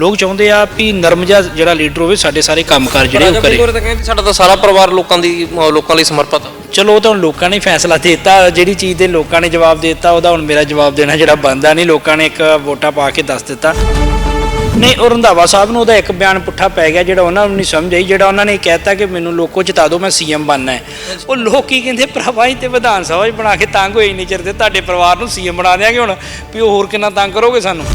ਲੋਕ ਚਾਹੁੰਦੇ ਆ ਵੀ ਨਰਮ ਜਿਹਾ ਜਿਹੜਾ ਲੀਡਰ ਹੋਵੇ ਸਾਡੇ ਸਾਰੇ ਕੰਮਕਾਰ ਜਿਹੜੇ ਉਹ ਕਰੇ। ਬਿੰਗੋਰੇ ਤਾਂ ਕਹਿੰਦੇ ਸਾਡਾ ਤਾਂ ਸਾਰਾ ਪਰਿਵਾਰ ਲੋਕਾਂ ਦੀ ਲੋਕਾਂ ਲਈ ਸਮਰਪਿਤ ਆ। ਚਲੋ ਉਹ ਤਾਂ ਹੁਣ ਲੋਕਾਂ ਨੇ ਫੈਸਲਾ ਦੇ ਦਿੱਤਾ ਜਿਹੜੀ ਚੀਜ਼ ਦੇ ਲੋਕਾਂ ਨੇ ਜਵਾਬ ਦੇ ਦਿੱਤਾ ਉਹਦਾ ਹੁਣ ਮੇਰਾ ਜਵਾਬ ਦੇਣਾ ਜਿਹੜਾ ਬੰਦਾ ਨਹੀਂ ਲੋਕਾਂ ਨੇ ਇੱਕ ਵੋਟਾਂ ਪਾ ਕੇ ਦੱਸ ਦਿੱਤਾ। ਨਹੀਂ ਉਹ ਰੰਧਾਵਾ ਸਾਹਿਬ ਨੂੰ ਉਹਦਾ ਇੱਕ ਬਿਆਨ ਪੁੱਠਾ ਪੈ ਗਿਆ ਜਿਹੜਾ ਉਹਨਾਂ ਨੂੰ ਨਹੀਂ ਸਮਝ ਆਈ ਜਿਹੜਾ ਉਹਨਾਂ ਨੇ ਕਹਿਤਾ ਕਿ ਮੈਨੂੰ ਲੋਕੋ ਜਿਤਾ ਦਿਓ ਮੈਂ ਸੀਐਮ ਬਣਨਾ ਹੈ। ਉਹ ਲੋਕ ਕੀ ਕਹਿੰਦੇ ਭਰਾਵਾ ਹੀ ਤੇ ਵਿਧਾਨ ਸਭਾ 'ਚ ਬਣਾ ਕੇ ਤੰਗ ਹੋਈ ਨਹੀਂ ਚਿਰ ਤੇ ਤੁਹਾਡੇ ਪਰਿਵਾਰ ਨੂੰ ਸੀਐਮ ਬਣਾ ਦਿਆਂਗੇ ਹੁਣ ਵੀ ਉਹ ਹੋਰ ਕਿੰਨਾ ਤੰਗ ਕਰੋਗੇ ਸਾਨੂੰ?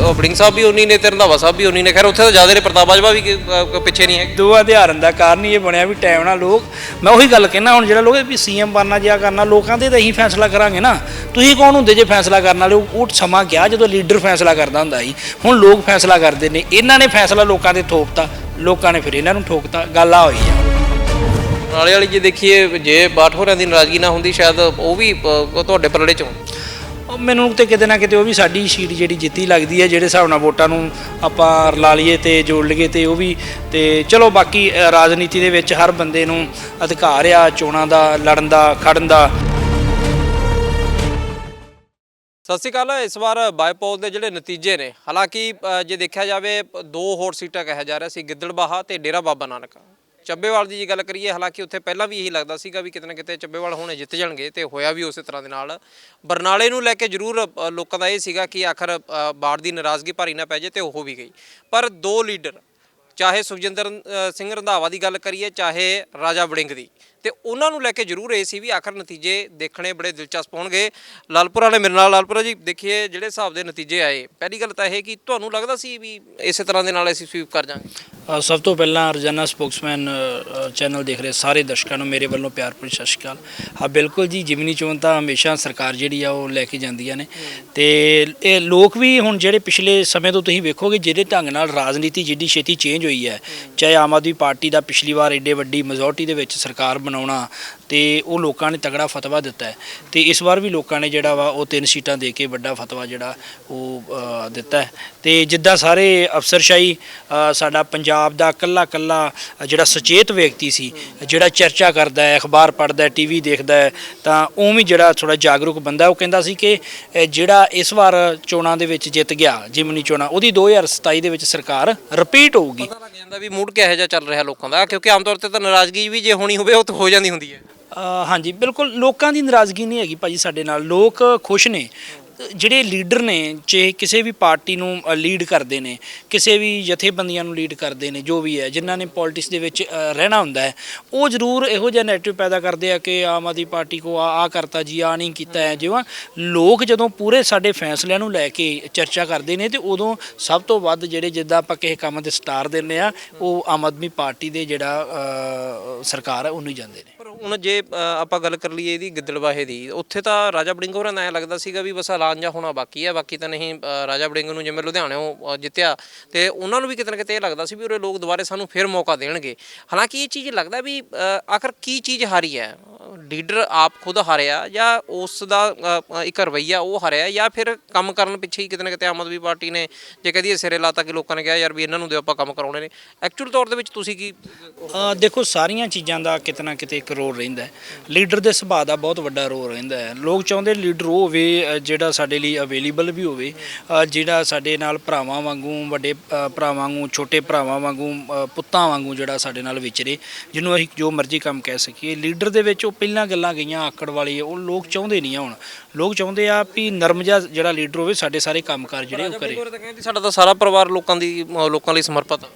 ਵੜਿੰਗ ਸਾਹਿਬ ਵੀ ਉਨੀ ਨੇ ਤੇ ਰੰਧਾਵਾ ਸਾਹਿਬ ਵੀ ਉਨੀ ਨੇ। ਖੈਰ ਉੱਥੇ ਤਾਂ ਜ਼ਿਆਦਾ ਨੇ ਪ੍ਰਤਾਪ ਬਾਜਵਾ ਵੀ ਕਿ- ਪਿੱਛੇ ਨਹੀਂ ਹੈਗੇ ਦੋ ਅਧਿਆਰਨ ਦਾ ਕਾਰਨ ਹੀ ਇਹ ਬਣਿਆ ਵੀ ਟਾਈਮ ਨਾਲ ਲੋਕ ਮੈਂ ਉਹੀ ਗੱਲ ਕਹਿਣਾ ਹੁਣ ਜਿਹੜਾ ਲੋਕ ਵੀ ਸੀਐਮ ਬਣਨਾ ਜਿਆ ਕਰਨਾ ਲੋਕਾਂ ਦੇ ਤਾਂ ਇਹੀ ਫੈਸਲਾ ਕਰਾਂਗੇ ਨਾ। ਤੁਸੀਂ ਕੌਣ ਹੁੰਦੇ ਜੇ ਫੈਸਲਾ ਕਰਨ ਵਾਲੇ? ਉਹ ਉਹ ਸਮਾਂ ਗਿਆ ਜਦੋਂ ਲੀਡਰ ਫੈਸਲਾ ਕਰਦਾ ਹੁੰਦਾ ਸੀ। ਹੁਣ ਲੋਕ ਫੈਸਲਾ ਕਰਦੇ ਨੇ। ਇਹਨਾਂ ਨੇ ਫੈਸਲਾ ਲੋਕਾਂ ਦੇ ਥੋਪਤਾ। ਲੋਕਾਂ ਨੇ ਫਿਰ ਇਹਨਾਂ ਨੂੰ ਠੋਕਤਾ। ਗੱਲ ਆ ਹੋਈ ਆ। ਨਾਲੇ ਵਾਲੀ ਜੇ ਦੇਖੀਏ ਜੇ ਬਾਠ ਹੋਰਾਂ ਦੀ ਨਾਰਾਜ਼ਗੀ ਨਾ ਹੁੰਦੀ ਸ਼ਾਇਦ ਉਹ ਵੀ ਤੁਹਾਡੇ ਪਰੜੇ ਚੋਂ। ਉਹ ਮੈਨੂੰ ਤੇ ਕਿਤੇ ਨਾ ਕਿਤੇ ਉਹ ਵੀ ਸਾਡੀ ਸੀਟ ਜਿਹੜੀ ਜਿੱਤੀ ਲੱਗਦੀ ਹੈ, ਜਿਹੜੇ ਹਿਸਾਬ ਨਾਲ ਵੋਟਾਂ ਨੂੰ ਆਪਾਂ ਰਲਾ ਲਈਏ ਤੇ ਜੋੜ ਲਈਏ ਤੇ ਉਹ ਵੀ, ਤੇ ਚਲੋ ਬਾਕੀ ਰਾਜਨੀਤੀ ਦੇ ਵਿੱਚ ਹਰ ਬੰਦੇ ਨੂੰ ਅਧਿਕਾਰ ਆ, ਚੋਣਾਂ ਦਾ, ਲੜਨ ਦਾ, ਖੜਨ ਦਾ। ਸਤਿ ਸ਼੍ਰੀ ਅਕਾਲ, ਇਸ ਵਾਰ ਬਾਈਪੋਲ ਦੇ ਜਿਹੜੇ ਨਤੀਜੇ ਨੇ, ਹਾਲਾਂਕਿ ਜੇ ਦੇਖਿਆ ਜਾਵੇ, ਦੋ ਹੋਰ ਸੀਟਾਂ ਕਿਹਾ ਜਾ ਰਿਹਾ ਸੀ, ਗਿੱਦੜਬਾਹਾ ਤੇ ਡੇਰਾ ਬਾਬਾ ਨਾਨਕ। ਚੱਬੇਵਾਲ ਦੀ ਜੇ ਗੱਲ ਕਰੀਏ ਹਾਲਾਂਕਿ ਉੱਥੇ ਪਹਿਲਾਂ ਵੀ ਇਹੀ ਲੱਗਦਾ ਸੀਗਾ ਵੀ ਕਿਤੇ ਨਾ ਕਿਤੇ ਚੱਬੇਵਾਲ ਹੁਣੇ ਜਿੱਤ ਜਾਣਗੇ ਤੇ ਹੋਇਆ ਵੀ ਉਸੇ ਤਰ੍ਹਾਂ ਦੇ ਨਾਲ। ਬਰਨਾਲੇ ਨੂੰ ਲੈ ਕੇ ਜ਼ਰੂਰ ਅ, ਲੋਕਾਂ ਦਾ ਇਹ ਸੀਗਾ ਕਿ ਆਖਰ ਅ, ਬਾੜ ਦੀ ਨਾਰਾਜ਼ਗੀ ਭਾਰੀ ਨਾ ਪੈ ਜੇ ਤੇ ਉਹ ਵੀ ਗਈ। ਪਰ ਦੋ ਲੀਡਰ ਚਾਹੇ ਸੁਖਜਿੰਦਰ ਅ, ਸਿੰਘ ਰੰਧਾਵਾ ਦੀ ਗੱਲ ਕਰੀਏ ਚਾਹੇ ਰਾਜਾ ਵੜਿੰਗ ਦੀ ਤੇ ਉਹਨਾਂ ਨੂੰ ਲੈ ਕੇ ਜ਼ਰੂਰ ਇਹ ਸੀ ਵੀ ਆਖਰ ਨਤੀਜੇ ਦੇਖਣੇ ਬੜੇ ਦਿਲਚਸਪ ਹੋਣਗੇ। ਲਾਲਪੁਰਾ ਨੇ ਮੇਰੇ ਨਾਲ ਲਾਲਪੁਰਾ ਜੀ ਦੇਖੀਏ ਜਿਹੜੇ ਹਿਸਾਬ ਦੇ ਨਤੀਜੇ ਆਏ। ਪਹਿਲੀ ਗੱਲ ਤਾਂ ਇਹ ਕਿ ਤੁਹਾਨੂੰ ਲੱਗਦਾ ਸੀ ਵੀ ਇਸੇ ਤਰ੍ਹਾਂ ਦੇ ਨਾਲ ਅਸੀਂ ਸਵੀਪ ਕਰ ਜਾਾਂਗੇ ਸਭ ਤੋਂ ਪਹਿਲਾਂ ਰੋਜ਼ਾਨਾ ਸਪੋਕਸਮੈਨ ਚੈਨਲ ਦੇਖ ਰਹੇ ਸਾਰੇ ਦਰਸ਼ਕਾਂ ਨੂੰ ਮੇਰੇ ਵੱਲੋਂ ਪਿਆਰ ਭਰੀ ਸਤਿ ਸ਼੍ਰੀ ਅਕਾਲ। ਹਾਂ ਬਿਲਕੁਲ ਜੀ ਜਿਮਨੀ ਚੋਣ ਤਾਂ ਹਮੇਸ਼ਾ ਸਰਕਾਰ ਜਿਹੜੀ ਆ ਉਹ ਲੈ ਕੇ ਜਾਂਦੀਆਂ ਨੇ। ਤੇ ਇਹ ਲੋਕ ਵੀ ਹੁਣ ਜਿਹੜੇ ਪਿਛਲੇ ਸਮੇਂ ਤੋਂ ਤੁਸੀਂ ਵੇਖੋਗੇ ਜਿਹੜੇ ਢੰਗ ਨਾਲ ਰਾਜਨੀਤੀ ਜਿੱਡੀ ਛੇਤੀ ਚੇਂਜ ਹੋਈ ਹੈ ਚਾਹੇ ਆਮ ਆਦਮੀ ਪਾਰਟੀ ਦਾ ਪਿਛਲੀ ਵਾਰ ਏਡੇ ਵੱਡੀ ਮੈਜੋਰਟੀ ਦੇ ਵਿੱਚ ਸਰਕਾਰ ਬਣਾਉਣਾ ਤੇ ਉਹ ਲੋਕਾਂ ਨੇ ਤਗੜਾ ਫਤਵਾ ਦਿੱਤਾ ਹੈ। ਤੇ ਇਸ ਵਾਰ ਵੀ ਲੋਕਾਂ ਨੇ ਜਿਹੜਾ ਵਾ ਉਹ ਤਿੰਨ ਸੀਟਾਂ ਦੇ ਕੇ ਵੱਡਾ ਫਤਵਾ ਜਿਹੜਾ ਉਹ ਦਿੱਤਾ ਹੈ। ਤੇ ਜਿੱਦਾਂ ਸਾਰੇ ਅਫਸਰਸ਼ਾਹੀ ਸਾਡਾ ਪੰਜਾਬ ਦਾ ਕੱਲਾ ਕੱਲਾ ਜਿਹੜਾ ਸੁਚੇਤ ਵਿਅਕਤੀ ਸੀ, ਜਿਹੜਾ ਚਰਚਾ ਕਰਦਾ ਹੈ, ਅਖਬਾਰ ਪੜ੍ਹਦਾ ਹੈ, ਟੀਵੀ ਦੇਖਦਾ ਹੈ, ਤਾਂ ਉਵੇਂ ਜਿਹੜਾ ਥੋੜਾ ਜਾਗਰੂਕ ਬੰਦਾ ਉਹ ਕਹਿੰਦਾ ਸੀ ਕਿ ਜਿਹੜਾ ਇਸ ਵਾਰ ਚੋਣਾਂ ਦੇ ਵਿੱਚ ਜਿੱਤ ਗਿਆ, ਜਿਮਨੀ ਚੋਣਾਂ, ਉਹਦੀ 2027 ਦੇ ਵਿੱਚ ਸਰਕਾਰ ਰਿਪੀਟ ਹੋਊਗੀ। ਪਤਾ ਵੀ ਮੂਡ ਕਿਹੋ ਜਿਹਾ ਚੱਲ ਰਿਹਾ ਲੋਕਾਂ ਦਾ? ਕਿਉਂਕਿ ਆਮ ਤੌਰ ਤੇ ਤਾਂ ਨਾਰਾਜ਼ਗੀ ਵੀ ਜੇ ਹੋਣੀ ਹੋਵੇ ਉਹ ਤਾਂ ਹੋ ਜਾਂਦੀ ਹੁੰਦੀ ਹੈ। ਅ, ਹਾਂਜੀ ਬਿਲਕੁਲ ਲੋਕਾਂ ਦੀ ਨਾਰਾਜ਼ਗੀ ਨਹੀਂ ਹੈਗੀ ਭਾਜੀ ਸਾਡੇ ਨਾਲ। ਲੋਕ ਖੁਸ਼ ਨੇ। ਜਿਹੜੇ ਲੀਡਰ ਨੇ ਚਾਹੇ ਕਿਸੇ ਵੀ ਪਾਰਟੀ ਨੂੰ ਲੀਡ ਕਰਦੇ ਨੇ, ਕਿਸੇ ਵੀ ਜਥੇਬੰਦੀਆਂ ਨੂੰ ਲੀਡ ਕਰਦੇ ਨੇ, ਜੋ ਵੀ ਹੈ, ਜਿਨ੍ਹਾਂ ਨੇ ਪੋਲਿਟਿਕਸ ਦੇ ਵਿੱਚ ਰਹਿਣਾ ਹੁੰਦਾ ਹੈ, ਉਹ ਜ਼ਰੂਰ ਇਹੋ ਜਿਹਾ ਨੈਰੇਟਿਵ ਪੈਦਾ ਕਰਦੇ ਆ ਕਿ ਆਮ ਆਦਮੀ ਪਾਰਟੀ ਕੋ ਆ ਆ ਕਰਤਾ ਜੀ, ਆ ਨਹੀਂ ਕੀਤਾ ਹੈ, ਜਿਵੇਂ ਲੋਕ ਜਦੋਂ ਪੂਰੇ ਸਾਡੇ ਫੈਸਲਿਆਂ ਨੂੰ ਲੈ ਕੇ ਚਰਚਾ ਕਰਦੇ ਨੇ, ਤੇ ਉਦੋਂ ਸਭ ਤੋਂ ਵੱਧ ਜਿਹੜੇ ਜਿੱਦਾਂ ਆਪਾਂ ਕਿਸੇ ਕੰਮ ਦੇ ਸਟਾਰ ਦਿੰਦੇ ਆ, ਉਹ ਆਮ ਆਦਮੀ ਪਾਰਟੀ ਦੇ ਜਿਹੜਾ ਸਰਕਾਰ ਹੈ, ਉਹਨੂੰ ਹੀ ਜਾਂਦੇ ਨੇ। ਹੁਣ ਜੇ ਅ, ਆਪਾਂ ਗੱਲ ਕਰ ਲਈਏ ਇਹਦੀ ਗਿੱਦੜਵਾਹੇ ਦੀ ਉੱਥੇ ਤਾਂ ਰਾਜਾ ਬੜਿੰਗ ਹੋਰਾਂ ਦਾ ਐਂ ਲੱਗਦਾ ਸੀਗਾ ਵੀ ਬਸ ਐਲਾਨ ਜਾਂ ਹੋਣਾ ਬਾਕੀ ਹੈ ਬਾਕੀ ਤਾਂ ਨਹੀਂ ਅ, ਰਾਜਾ ਬੜਿੰਗ ਨੂੰ ਜਿਵੇਂ ਲੁਧਿਆਣਿਓਂ ਅ, ਜਿੱਤਿਆ ਤੇ ਉਹਨਾਂ ਨੂੰ ਵੀ ਕਿਤੇ ਨਾ ਕਿਤੇ ਇਹ ਲੱਗਦਾ ਸੀ ਵੀ ਉਰੇ ਲੋਕ ਦੁਬਾਰੇ ਸਾਨੂੰ ਫਿਰ ਮੌਕਾ ਦੇਣਗੇ। ਹਾਲਾਂਕਿ ਇਹ ਚੀਜ਼ ਲੱਗਦਾ ਵੀ ਅ, ਆਖਰ ਕੀ ਚੀਜ਼ ਹਾਰੀ ਹੈ? ਲੀਡਰ ਆਪ ਖੁਦ ਹਾਰਿਆ ਜਾਂ ਉਸ ਦਾ ਅ, ਇੱਕ ਰਵਈਆ ਉਹ ਹਾਰਿਆ ਜਾਂ ਫਿਰ ਕੰਮ ਕਰਨ ਪਿੱਛੇ ਹੀ ਕਿਤੇ ਨਾ ਕਿਤੇ ਆਮ ਆਦਮੀ ਪਾਰਟੀ ਨੇ ਜੇ ਕਹਦੀਏ ਸਿਰੇ ਲਾਤਾ ਕਿ ਲੋਕਾਂ ਨੇ ਕਿਹਾ ਯਾਰ ਵੀ ਇਹਨਾਂ ਨੂੰ ਦਿਓ ਆਪਾਂ ਕੰਮ ਕਰਾਉਣੇ ਨੇ। ਐਕਚੁਅਲ ਤੌਰ ਦੇ ਵਿੱਚ ਤੁਸੀਂ ਕੀ ਅ, ਦੇਖੋ ਸਾਰੀਆਂ ਚੀਜ਼ਾਂ ਦਾ ਕਿਤੇ ਨਾ ਕਿਤੇ ਇੱਕ ਰੋਲ ਰਹਿੰਦਾ ਹੈ। ਲੀਡਰ ਦੇ ਸੁਭਾਅ ਦਾ ਬਹੁਤ ਵੱਡਾ ਰੋਲ ਰਹਿੰਦਾ ਹੈ। ਲੋਕ ਚਾਹੁੰਦੇ ਲੀਡਰ ਉਹ ਹੋਵੇ ਅ, ਜਿਹੜਾ ਸਾਡੇ ਲਈ ਅਵੇਲੇਬਲ ਵੀ ਹੋਵੇ ਅ, ਜਿਹੜਾ ਸਾਡੇ ਨਾਲ ਭਰਾਵਾਂ ਵਾਂਗੂ ਵੱਡੇ ਅ, ਭਰਾਵਾਂ ਵਾਂਗੂ ਛੋਟੇ ਭਰਾਵਾਂ ਵਾਂਗੂ ਅ, ਪੁੱਤਾਂ ਵਾਂਗੂ ਜਿਹੜਾ ਸਾਡੇ ਨਾਲ ਵਿਚਰੇ ਜਿਹਨੂੰ ਅਸੀਂ ਜੋ ਮਰਜ਼ੀ ਕੰਮ ਕਹਿ ਸਕੀਏ। ਲੀਡਰ ਦੇ ਵਿੱਚ ਉਹ ਪਹਿਲਾਂ ਗੱਲਾਂ ਗਈਆਂ ਆਕੜ ਵਾਲੀ ਉਹ ਲੋਕ ਚਾਹੁੰਦੇ ਨਹੀਂ ਆ ਹੁਣ। ਲੋਕ ਚਾਹੁੰਦੇ ਆ ਵੀ ਨਰਮ ਜਿਹਾ ਜਿਹੜਾ ਲੀਡਰ ਹੋਵੇ ਸਾਡੇ ਸਾਰੇ ਕੰਮਕਾਰ ਜਿਹੜੇ ਉਹ ਕਰੇ। ਤਾਂ ਕਹਿੰਦੇ ਸਾਡਾ ਤਾਂ ਸਾਰਾ ਪਰਿਵਾਰ ਲੋਕਾਂ ਦੀ ਲੋਕਾਂ ਲਈ ਸਮਰਪਿਤ ਆ।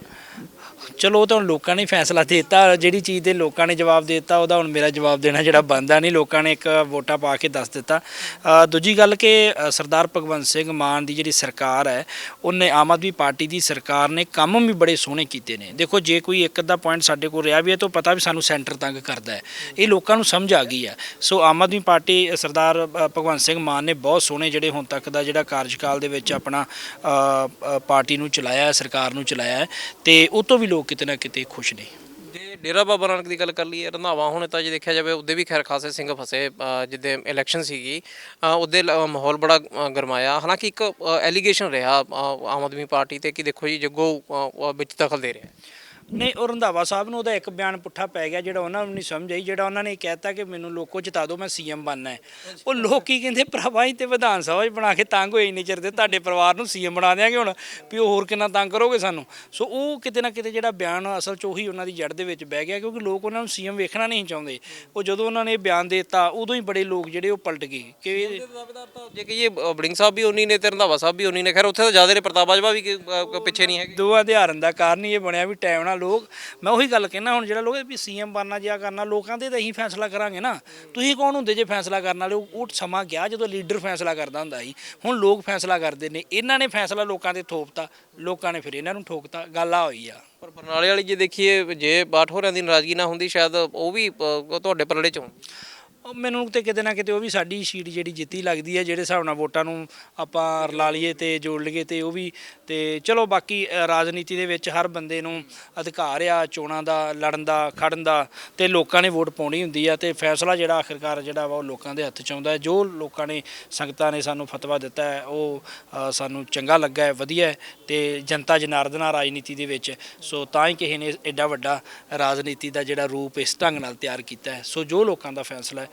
ਚਲੋ ਉਹ ਤਾਂ ਹੁਣ ਲੋਕਾਂ ਨੇ ਫੈਸਲਾ ਦੇ ਦਿੱਤਾ ਜਿਹੜੀ ਚੀਜ਼ ਦੇ ਲੋਕਾਂ ਨੇ ਜਵਾਬ ਦੇ ਦਿੱਤਾ ਉਹਦਾ ਹੁਣ ਮੇਰਾ ਜਵਾਬ ਦੇਣਾ ਜਿਹੜਾ ਬੰਦਾ ਨਹੀਂ। ਲੋਕਾਂ ਨੇ ਇੱਕ ਵੋਟਾਂ ਪਾ ਕੇ ਦੱਸ ਦਿੱਤਾ। ਅ, ਦੂਜੀ ਗੱਲ ਕਿ ਅ, ਸਰਦਾਰ ਭਗਵੰਤ ਸਿੰਘ ਮਾਨ ਦੀ ਜਿਹੜੀ ਸਰਕਾਰ ਹੈ ਉਹਨੇ ਆਮ ਆਦਮੀ ਪਾਰਟੀ ਦੀ ਸਰਕਾਰ ਨੇ ਕੰਮ ਵੀ ਬੜੇ ਸੋਹਣੇ ਕੀਤੇ ਨੇ। ਦੇਖੋ ਜੇ ਕੋਈ ਇੱਕ ਅੱਧਾ ਪੁਆਇੰਟ ਸਾਡੇ ਕੋਲ ਰਿਹਾ ਵੀ ਹੈ ਤਾਂ ਪਤਾ ਵੀ ਸਾਨੂੰ ਸੈਂਟਰ ਤੰਗ ਕਰਦਾ ਹੈ। ਇਹ ਲੋਕਾਂ ਨੂੰ ਸਮਝ ਆ ਗਈ ਹੈ। ਸੋ ਆਮ ਆਦਮੀ ਪਾਰਟੀ ਅ, ਸਰਦਾਰ ਅ, ਭਗਵੰਤ ਸਿੰਘ ਮਾਨ ਨੇ ਬਹੁਤ ਸੋਹਣੇ ਜਿਹੜੇ ਹੁਣ ਤੱਕ ਦਾ ਜਿਹੜਾ ਕਾਰਜਕਾਲ ਦੇ ਵਿੱਚ ਆਪਣਾ ਅ, ਅ, ਪਾਰਟੀ ਨੂੰ ਚਲਾਇਆ ਹੈ ਸਰਕਾਰ ਨੂੰ ਚਲਾਇਆ ਹੈ। ਤੇ ਉਹ ਤੋਂ ਵੀ ਲੋਕ ਕਿਤੇ ਨਾ ਕਿਤੇ ਖੁਸ਼ ਨੇ। ਜੇ ਡੇਰਾ ਬਾਬਾ ਨਾਨਕ ਦੀ ਗੱਲ ਕਰ ਲਈਏ ਰੰਧਾਵਾ ਹੁਣ ਤਾਂ ਜੇ ਦੇਖਿਆ ਜਾਵੇ ਉਹਦੇ ਵੀ ਖੈਰ ਖਾਸੇ ਸਿੰਘ ਫਸੇ ਅ, ਜਿੱਦੇ ਇਲੈਕਸ਼ਨ ਸੀਗੀ ਅ, ਉਹਦੇ ਮਾਹੌਲ ਬੜਾ ਗਰਮਾਇਆ। ਹਾਲਾਂਕਿ ਇੱਕ ਐਲੀਗੇਸ਼ਨ ਰਿਹਾ ਆਮ ਆਦਮੀ ਪਾਰਟੀ ਤੇ ਕਿ ਦੇਖੋ ਜੀ ਜੱਗੋ ਵਿੱਚ ਦਖਲ ਦੇ ਰਿਹਾ। ਨਹੀਂ ਉਹ ਰੰਧਾਵਾ ਸਾਹਿਬ ਨੂੰ ਉਹਦਾ ਇੱਕ ਬਿਆਨ ਪੁੱਠਾ ਪੈ ਗਿਆ ਜਿਹੜਾ ਉਹਨਾਂ ਨੂੰ ਨਹੀਂ ਸਮਝ ਆਈ ਜਿਹੜਾ ਉਹਨਾਂ ਨੇ ਕਹਿਤਾ ਕਿ ਮੈਨੂੰ ਲੋਕੋ ਜਿਤਾ ਦਿਓ ਮੈਂ ਸੀਐਮ ਬਣਨਾ ਹੈ। ਉਹ ਲੋਕ ਕਹਿੰਦੇ ਭਰਾਵਾ ਹੀ ਤੇ ਵਿਧਾਨ ਸਭਾ 'ਚ ਬਣਾ ਕੇ ਤੰਗ ਹੋਏ ਇੰਨੇ ਚਿਰ ਦੇ ਤੁਹਾਡੇ ਪਰਿਵਾਰ ਨੂੰ ਸੀਐਮ ਬਣਾ ਦਿਆਂਗੇ ਹੁਣ ਵੀ ਉਹ ਹੋਰ ਕਿੰਨਾ ਤੰਗ ਕਰੋਗੇ ਸਾਨੂੰ। ਸੋ ਉਹ ਕਿਤੇ ਨਾ ਕਿਤੇ ਜਿਹੜਾ ਬਿਆਨ ਅਸਲ 'ਚ ਉਹੀ ਉਹਨਾਂ ਦੀ ਜੜ ਦੇ ਵਿੱਚ ਬਹਿ ਗਿਆ ਕਿਉਂਕਿ ਲੋਕ ਉਹਨਾਂ ਨੂੰ ਸੀਐਮ ਵੇਖਣਾ ਨਹੀਂ ਚਾਹੁੰਦੇ। ਉਹ ਜਦੋਂ ਉਹਨਾਂ ਨੇ ਇਹ ਬਿਆਨ ਦੇ ਦਿੱਤਾ ਉਦੋਂ ਹੀ ਬੜੇ ਲੋਕ ਜਿਹੜੇ ਉਹ ਪਲਟ ਗਏ ਕਿ ਇਹ- ਤਾਂ ਜੇ ਕਹੀਏ ਅ, ਵੜਿੰਗ ਸਾਹਿਬ ਵੀ ਉਨੀ ਨੇ ਤੇ ਰੰਧਾਵਾ ਸਾਹਿਬ ਵੀ ਉਨੀ ਨੇ। ਖੈਰ ਉੱਥੇ ਤਾਂ ਜ਼ਿਆਦਾ ਨੇ ਪ੍ਰਤਾਪ ਬਾਜਵਾ ਵੀ ਪਿੱਛੇ ਨਹੀਂ ਹੈਗੇ। ਦੋ ਅਧਿਆਰਨ ਦਾ ਕਾਰਨ ਹੀ ਇਹ ਬਣਿਆ ਵੀ ਟਾਈਮ ਨਾਲ ਲੋਕ, ਮੈਂ ਉਹੀ ਗੱਲ ਕਹਿਣਾ ਹੁਣ ਜਿਹੜਾ ਲੋਕ ਵੀ ਸੀਐਮ ਬਣਨਾ ਜਿਆ ਕਰਨਾ, ਲੋਕਾਂ ਦੇ ਤਾਂ ਅਸੀਂ ਫੈਸਲਾ ਕਰਾਂਗੇ ਨਾ। ਤੁਸੀਂ ਕੌਣ ਹੁੰਦੇ ਜੇ ਫੈਸਲਾ ਕਰਨ ਵਾਲੇ? ਉਹ ਸਮਾਂ ਗਿਆ ਜਦੋਂ ਲੀਡਰ ਫੈਸਲਾ ਕਰਦਾ ਹੁੰਦਾ ਸੀ। ਹੁਣ ਲੋਕ ਫੈਸਲਾ ਕਰਦੇ ਨੇ। ਇਹਨਾਂ ਨੇ ਫੈਸਲਾ ਲੋਕਾਂ ਤੇ ਥੋਪਤਾ। ਲੋਕਾਂ ਨੇ ਫਿਰ ਇਹਨਾਂ ਨੂੰ ਠੋਕਤਾ। ਗੱਲ ਆ ਹੋਈ ਆ। ਪਰ ਬਰਨਾਲੇ ਵਾਲੀ ਜੇ ਦੇਖੀਏ, ਜੇ ਬਾਠ ਹੋਰਾਂ ਦੀ ਨਾਰਾਜ਼ਗੀ ਨਾ ਹੁੰਦੀ, ਸ਼ਾਇਦ ਉਹ ਵੀ ਤੁਹਾਡੇ ਪਰਲੇ ਚ ਹੋਣ। ਉਹ ਮੈਨੂੰ ਤੇ ਕਿਤੇ ਨਾ ਕਿਤੇ ਉਹ ਵੀ ਸਾਡੀ ਸ਼ੀਟ ਜਿਹੜੀ ਜਿੱਤੀ ਲੱਗਦੀ ਹੈ ਜਿਹੜੇ ਹਿਸਾਬ ਨਾਲ ਵੋਟਾਂ ਨੂੰ ਆਪਾਂ ਰਲਾ ਲਈਏ ਤੇ ਜੋੜ ਲਈਏ ਤੇ ਉਹ ਵੀ ਤੇ ਚਲੋ ਬਾਕੀ ਅ, ਰਾਜਨੀਤੀ ਦੇ ਵਿੱਚ ਹਰ ਬੰਦੇ ਨੂੰ ਅਧਿਕਾਰ ਆ ਚੋਣਾਂ ਦਾ ਲੜਨ ਦਾ ਖੜਨ ਦਾ ਤੇ ਲੋਕਾਂ ਨੇ ਵੋਟ ਪਾਉਣੀ ਹੁੰਦੀ ਆ ਤੇ ਫੈਸਲਾ ਜਿਹੜਾ ਆਖਿਰਕਾਰ ਜਿਹੜਾ ਵਾ ਉਹ ਲੋਕਾਂ ਦੇ ਹੱਥ 'ਚ ਆਉਂਦਾ ਹੈ। ਜੋ ਲੋਕਾਂ ਨੇ ਸੰਗਤਾਂ ਨੇ ਸਾਨੂੰ ਫਤਵਾ ਦਿੱਤਾ ਹੈ ਉਹ ਅ, ਸਾਨੂੰ ਚੰਗਾ ਲੱਗਾ ਹੈ ਵਧੀਆ ਹੈ ਤੇ ਜਨਤਾ ਜਨਾਰਦਨਾ ਰਾਜਨੀਤੀ ਦੇ ਵਿੱਚ ਸੋ ਤਾਂ ਹੀ ਕਿਸੇ ਨੇ ਐਡਾ ਵੱਡਾ ਰਾਜਨੀਤੀ ਦਾ ਜਿਹੜਾ ਰੂਪ ਇਸ ਢੰਗ ਨਾਲ ਤਿਆਰ ਕੀਤਾ ਹੈ। ਸੋ ਜੋ ਲੋਕਾਂ ਦਾ ਫੈਸਲਾ ਹੈ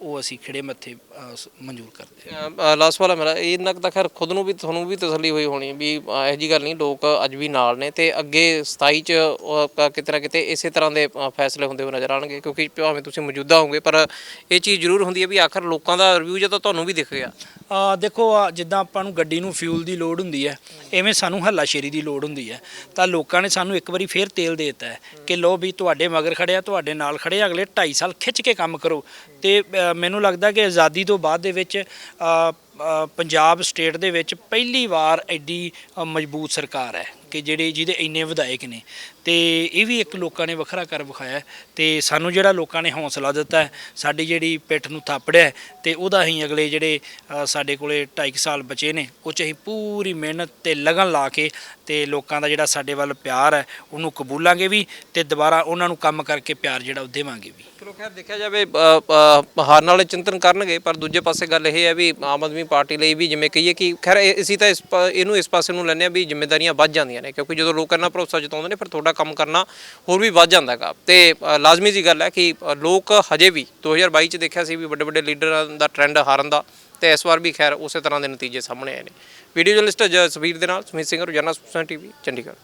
ਉਹ ਅਸੀਂ ਖਿੜੇ ਮੱਥੇ ਅ, ਮਨਜ਼ੂਰ ਕਰਦੇ ਹਾਂ। ਲਾਸਟ ਵਾਲਾ ਮੇਰਾ ਇਹ ਇੰਨਾ ਕੁ ਤਾਂ ਖੈਰ ਖੁਦ ਨੂੰ ਵੀ ਤੁਹਾਨੂੰ ਵੀ ਤਸੱਲੀ ਹੋਈ ਹੋਣੀ ਵੀ ਇਹੋ ਜੀ ਗੱਲ ਨਹੀਂ ਲੋਕ ਅੱਜ ਵੀ ਨਾਲ ਨੇ ਤੇ ਅੱਗੇ 27 ਚ ਉਹ ਕ- ਕਿਤੇ ਨਾ ਕਿਤੇ ਇਸੇ ਤਰ੍ਹਾਂ ਦੇ ਅ, ਫੈਸਲੇ ਹੁੰਦੇ ਹੋਏ ਨਜ਼ਰ ਆਣਗੇ ਕਿਉਂਕਿ ਭਾਵੇਂ ਤੁਸੀਂ ਮੌਜੂਦਾ ਹੋਵੋਗੇ ਪਰ ਇਹ ਚੀਜ਼ ਜ਼ਰੂਰ ਹੁੰਦੀ ਹੈ ਵੀ ਆਖਰ ਲੋਕਾਂ ਦਾ ਰਿਵਿਊ ਜਦੋਂ ਤੁਹਾਨੂੰ ਵੀ ਦਿਖ ਗਿਆ। ਆ ਦੇਖੋ ਆ ਜਿੱਦਾਂ ਆਪਾਂ ਨੂੰ ਗੱਡੀ ਨੂੰ ਫਿਊਲ ਦੀ ਲੋੜ ਹੁੰਦੀ ਹੈ ਐਵੇਂ ਸਾਨੂੰ ਹੱਲਾਸ਼ੇਰੀ ਦੀ ਲੋੜ ਹੁੰਦੀ ਹੈ। ਤਾਂ ਲੋਕਾਂ ਨੇ ਸਾਨੂੰ ਇੱਕ ਵਾਰੀ ਫੇਰ ਤੇਲ ਦੇ ਦਿੱਤਾ ਹੈ ਕਿ ਲੋ ਵੀ ਤੁਹਾਡੇ ਮਗਰ ਖੜਿਆ ਤੁਹਾਡੇ ਨਾਲ ਖੜੇ ਅਗਲੇ 2.5 ਸਾਲ ਖਿੱਚ ਕੇ ਕੰਮ ਕਰੋ ਤੇ ਅ, ਮੈਨੂੰ ਲੱਗਦਾ ਕਿ ਆਜ਼ਾਦੀ ਤੋਂ ਬਾਅਦ ਦੇ ਵਿੱਚ ਪੰਜਾਬ ਸਟੇਟ ਦੇ ਵਿੱਚ ਪਹਿਲੀ ਵਾਰ ਐਡੀ ਮਜ਼ਬੂਤ ਸਰਕਾਰ ਹੈ ਕਿ ਜਿਹੜੇ ਜਿਹਦੇ ਇੰਨੇ ਵਿਧਾਇਕ ਨੇ। ਤੇ ਇਹ ਵੀ ਇੱਕ ਲੋਕਾਂ ਨੇ ਵੱਖਰਾ ਕਰ ਵਿਖਾਇਆ ਹੈ ਤੇ ਸਾਨੂੰ ਜਿਹੜਾ ਲੋਕਾਂ ਨੇ ਹੌਸਲਾ ਦਿੱਤਾ ਸਾਡੀ ਜਿਹੜੀ ਪਿੱਠ ਨੂੰ ਥਾਪੜਿਆ ਹੈ ਤੇ ਉਹਦਾ ਅਸੀਂ ਅਗਲੇ ਜਿਹੜੇ ਅ, ਸਾਡੇ ਕੋਲੇ 2.5 ਸਾਲ ਬਚੇ ਨੇ ਉਹ 'ਚ ਅਸੀਂ ਪੂਰੀ ਮਿਹਨਤ ਤੇ ਲਗਨ ਲਾ ਕੇ ਤੇ ਲੋਕਾਂ ਦਾ ਜਿਹੜਾ ਸਾਡੇ ਵੱਲ ਪਿਆਰ ਹੈ ਉਹਨੂੰ ਕਬੂਲਾਂਗੇ ਵੀ ਤੇ ਦੁਬਾਰਾ ਉਹਨਾਂ ਨੂੰ ਕੰਮ ਕਰਕੇ ਪਿਆਰ ਜਿਹੜਾ ਉਹ ਦੇਵਾਂਗੇ ਵੀ। ਚਲੋ ਖੈਰ ਦੇਖਿਆ ਜਾਵੇ ਹਾਰਨ ਵਾਲੇ ਚਿੰਤਨ ਕਰਨਗੇ ਪਰ ਦੂਜੇ ਪਾਸੇ ਗੱਲ ਇਹ ਹੈ ਵੀ ਆਮ ਆਦਮੀ ਪਾਰਟੀ ਲਈ ਵੀ ਜਿਵੇਂ ਕਹੀਏ ਕਿ ਖੈਰ ਇਹ- ਅਸੀਂ ਤਾਂ ਇਸ ਇਹਨੂੰ ਇਸ ਪਾਸੇ ਨੂੰ ਲੈਂਦੇ ਹਾਂ ਵੀ ਜ਼ਿੰਮੇਵਾਰੀਆਂ ਵੱਧ ਜਾਂਦੀਆਂ ਨੇ ਕਿਉਂਕਿ ਜਦੋਂ ਲੋਕ ਇਹਨਾਂ ਭਰੋਸਾ ਜਤਾਉਂਦੇ ਨੇ ਫਿਰ ਤੁਹਾਡਾ ਕੰਮ ਕਰਨਾ ਹੋਰ ਵੀ ਵੱਧ ਜਾਂਦਾ ਹੈਗਾ। ਤੇ ਲਾਜ਼ਮੀ ਜੀ ਗੱਲ ਹੈ ਕਿ ਲੋਕ ਹਜੇ ਵੀ 2022 ਚ ਦੇਖਿਆ ਸੀ ਵੀ ਵੱਡੇ ਵੱਡੇ ਲੀਡਰਾਂ ਦਾ ਟ੍ਰੈਂਡ ਹਾਰਨ ਦਾ। ਤੇ ਇਸ ਵਾਰ ਵੀ ਖੈਰ ਉਸੇ ਤਰ੍ਹਾਂ ਦੇ ਨਤੀਜੇ ਸਾਹਮਣੇ ਆਏ ਨੇ। ਵੀਡੀਓ ਜਰਨਲਿਸਟ ਜਸਵੀਰ ਦੇ ਨਾਲ, ਸੁਮੀਤ ਸਿੰਘ, ਰੋਜ਼ਾਨਾ ਸੁਪਸਨ ਟੀਵੀ, ਚੰਡੀਗੜ੍ਹ।